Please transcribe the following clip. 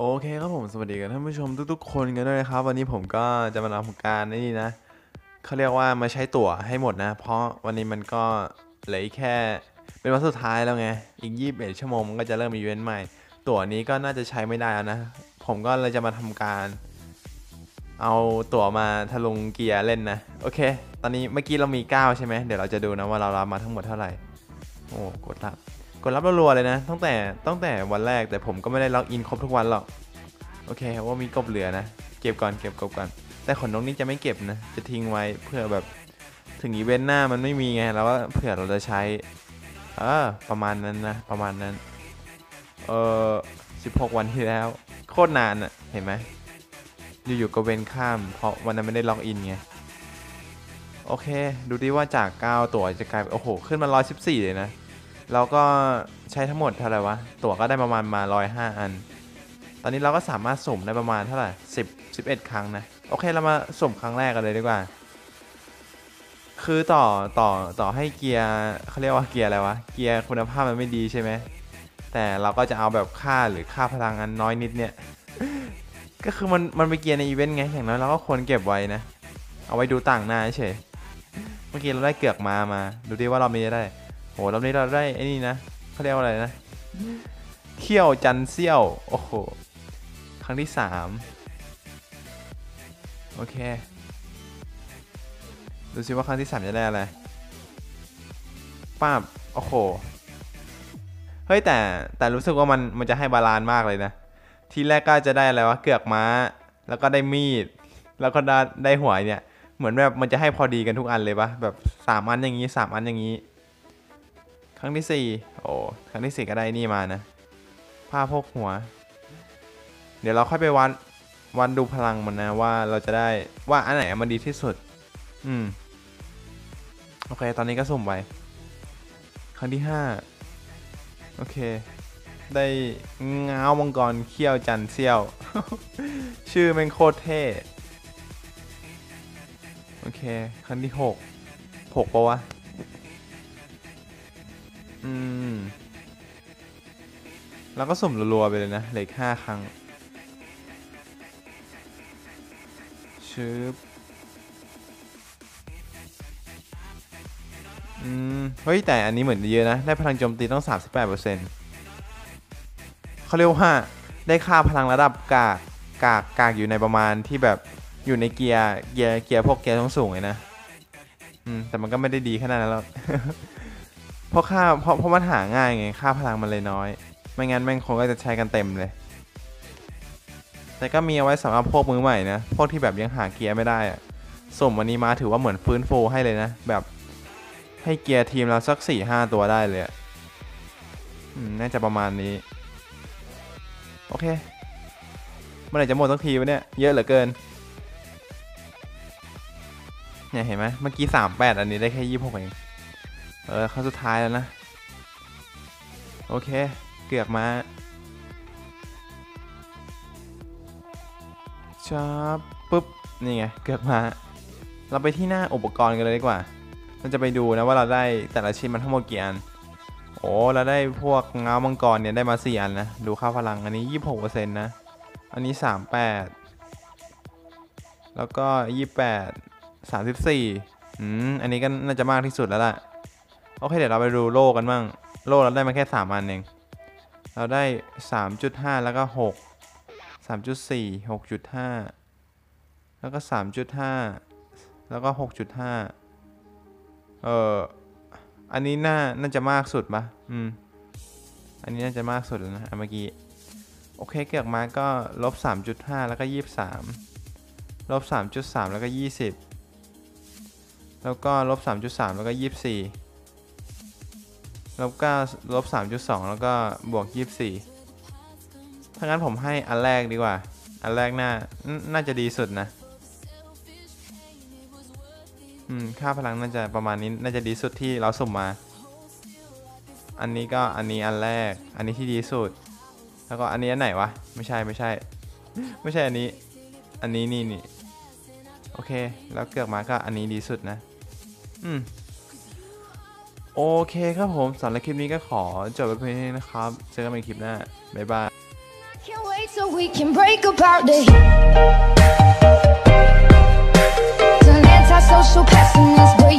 โอเคครับผมสวัสดีกับท่านผู้ชมทุกๆ คนกันด้วยนะครับ วันนี้ผมก็จะมาทำการนี่นะเขาเรียกว่ามาใช้ตั๋วให้หมดนะ เพราะวันนี้มันก็เหลือแค่เป็นวันสุดท้ายแล้วไง อีก 21 ชั่วโมงมันก็จะเริ่มอีเวนต์ใหม่ ตั๋วนี้ก็น่าจะใช้ไม่ได้แล้วนะ ผมก็เลยจะมาทำการ เอาตั๋วมาทะลุงเกียร์เล่นนะ โอเค ตอนนี้เมื่อกี้เรามี 9 ใช่ไหมเดี๋ยวเราจะดูนะว่าเรารับมาทั้งหมดเท่าไหร่ โอ้กดรับ ดรับรัวๆเลยนะตั้งแต่ตั้งแต่วันแรกแต่ผมก็ไม่ได้ล็อกอินครบทุกวันหรอกโอเคว่ามีกบเหลือนะ เก็บก่อนเก็บกบก่อนแต่ขนนกนี่จะไม่เก็บนะ จะทิ้งไว้เพื่อแบบถึงอีเวนต์หน้ามันไม่มีไงแล้วก็เผื่อเราจะใช้เออประมาณนั้นนะ ประมาณนั้น เออ16 วันที่แล้ว โคตรนานอะเห็นไหมอยู่ๆก็เว้นข้าม เพราะวันนั้นไม่ได้ล็อกอินไงโอเค ดูดิว่าจาก 9 ตั๋วจะกลายเป็นโอ้โห ขึ้นมา 114 เลยนะ เราก็ใช้ทั้งหมดเท่าไหร่วะ ตั๋วก็ได้ประมาณมา105อัน ตอนนี้เราก็สามารถสุ่มได้ประมาณเท่าไหร่10 11ครั้งนะ โอเคเรามาสุ่มครั้งแรกกันเลยดีกว่า คือต่อต่อต่อให้เกียร์เขาเรียกว่าเกียร์อะไรวะ เกียร์คุณภาพมันไม่ดีใช่ไหม แต่เราก็จะเอาแบบค่าหรือค่าพลังอันน้อยนิดเนี่ย ก็คือมันมันเป็นเกียร์ในอีเวนต์ไง อย่างน้อยเราก็ควรเก็บไว้นะ เอาไว้ดูต่างหน้าเฉย เมื่อกี้เราได้เกือกมามา ดูดิว่าเรอบนี้จะได้ โหรอบนี้เราได้ไอ้นี่นะเขาเรียกว่าอะไรนะเขี้ยวจันเซี่ยว โอ้โห ครั้งที่สามโอเค ดูสิว่าครั้งที่สามจะได้อะไรป้าบโอ้โห เฮ้ยแต่แต่รู้สึกว่ามันมันจะให้บาลานซ์มากเลยนะ ทีแรกก็จะได้อะไรวะเกือกม้า แล้วก็ได้มีด แล้วก็ได้ได้หัวเนี่ย เหมือนแบบมันจะให้พอดีกันทุกอันเลยปะแบบสามอันอย่างนี้สามอันอย่างนี้ค รั้งที่สี่โอ้ ครั้งที่สี่ก็ได้นี่มานะ ผ้าพกหัว เดี๋ยวเราค่อยไปวัด วัดดูพลังมันนะว่าเราจะได้ว่าอันไหนมันดีที่สุด อืม โอเค ตอนนี้ก็สุ่มไป ครั้งที่ห้าโอเค ได้ง้าวมังกรเขี้ยวจันเซี่ยว ชื่อแม่งโคตรเท่ โอเค ครั้งที่หกหกปะวะ อืม แล้วก็สุ่มรัวๆไปเลยนะเหลืออีกห้าครั้งชึบอืม เฮ้ย แต่อันนี้เหมือนเยอะนะ ได้พลังโจมตีต้อง 38%เขาเรียกว่า ได้ค่าพลังระดับกากกากกากอยู่ในประมาณที่แบบอยู่ในเกียร์เกียร์เกียร์พวกเกียร์สูงเลยนะ อืม แต่มันก็ไม่ได้ดีขนาดนั้นหรอก เพราะค่าเพราะเพราะมันหาง่ายไงค่าพลังมันเลยน้อย ไม่งั้นแม่งคงก็จะใช้กันเต็มเลย แต่ก็มีเอาไว้สำหรับพวกมือใหม่นะพวกที่แบบยังหาเกียร์ไม่ได้อะสมวันนี้มาถือว่าเหมือนฟื้นฟูให้เลยนะแบบให้เกียร์ทีมเราสัก4ี่ห้าตัวได้เลยอืมน่าจะประมาณนี้ โอเคเมื่อไหร่จะหมดสักทีวะเนี่ย เยอะเหลือเกินเนี่ยเห็นไหมเมื่อกี้ 3 8 อันนี้ได้แค่ยี่หกเอง เออเข้าสุดท้ายแล้วนะ โอเค เกือกมาชับปุ๊บ นี่ไง เกือกมา เราไปที่หน้าอุปกรณ์กันเลยดีกว่า เราจะไปดูนะว่าเราได้แต่ละชิ้นมันทั้งหมดกี่อัน โอ้เราได้พวกเงามังกรเนี่ยได้มา4อันนะ ดูค่าพลังอันนี้26%นต์นะ อันนี้38แปดแล้วก็28 34อืม อันนี้ก็น่าจะมากที่สุดแล้วล่ะ โอเค เดี๋ยวเราไปดูโล่กันบ้าง โล่เราได้มาแค่ 3 อันเอง เราได้ 3.5 แล้วก็ 6 3.4 6.5 แล้วก็ 3.5 แล้วก็ 6.5 เอออันนี้น่า น่าจะมากสุดปะอืม อันนี้น่าจะมากสุดแล้วนะเมื่อกี้ โอเค เกือกมาก็ลบ 3.5 แล้วก็ 23 ลบ 3.3 แล้วก็ 20 แล้วก็ลบ 3.3 แล้วก็ 24 ลบ9ลบ3.2 แล้วก็บวก 24 ถ้างั้นผมให้อันแรกดีกว่า อันแรกน่า น่าจะดีสุดนะ อืม ค่าพลังน่าจะประมาณนี้ น่าจะดีสุดที่เราสุ่มมา อันนี้ก็อันนี้อันแรก อันนี้ที่ดีสุด แล้วก็อันนี้อันไหนวะ ไม่ใช่ไม่ใช่ ไม่ใช่อันนี้ อันนี้นี่นี่ โอเค แล้วเกือกมาก็อันนี้ดีสุดนะ อืม โอเคครับผมสำหรับคลิปนี้ก็ขอจบไปเพียงนี้นะครับ เจอกันใหม่คลิปหน้า บ๊ายบาย Can't wait till we can break about the heat. An antisocial pessimist, but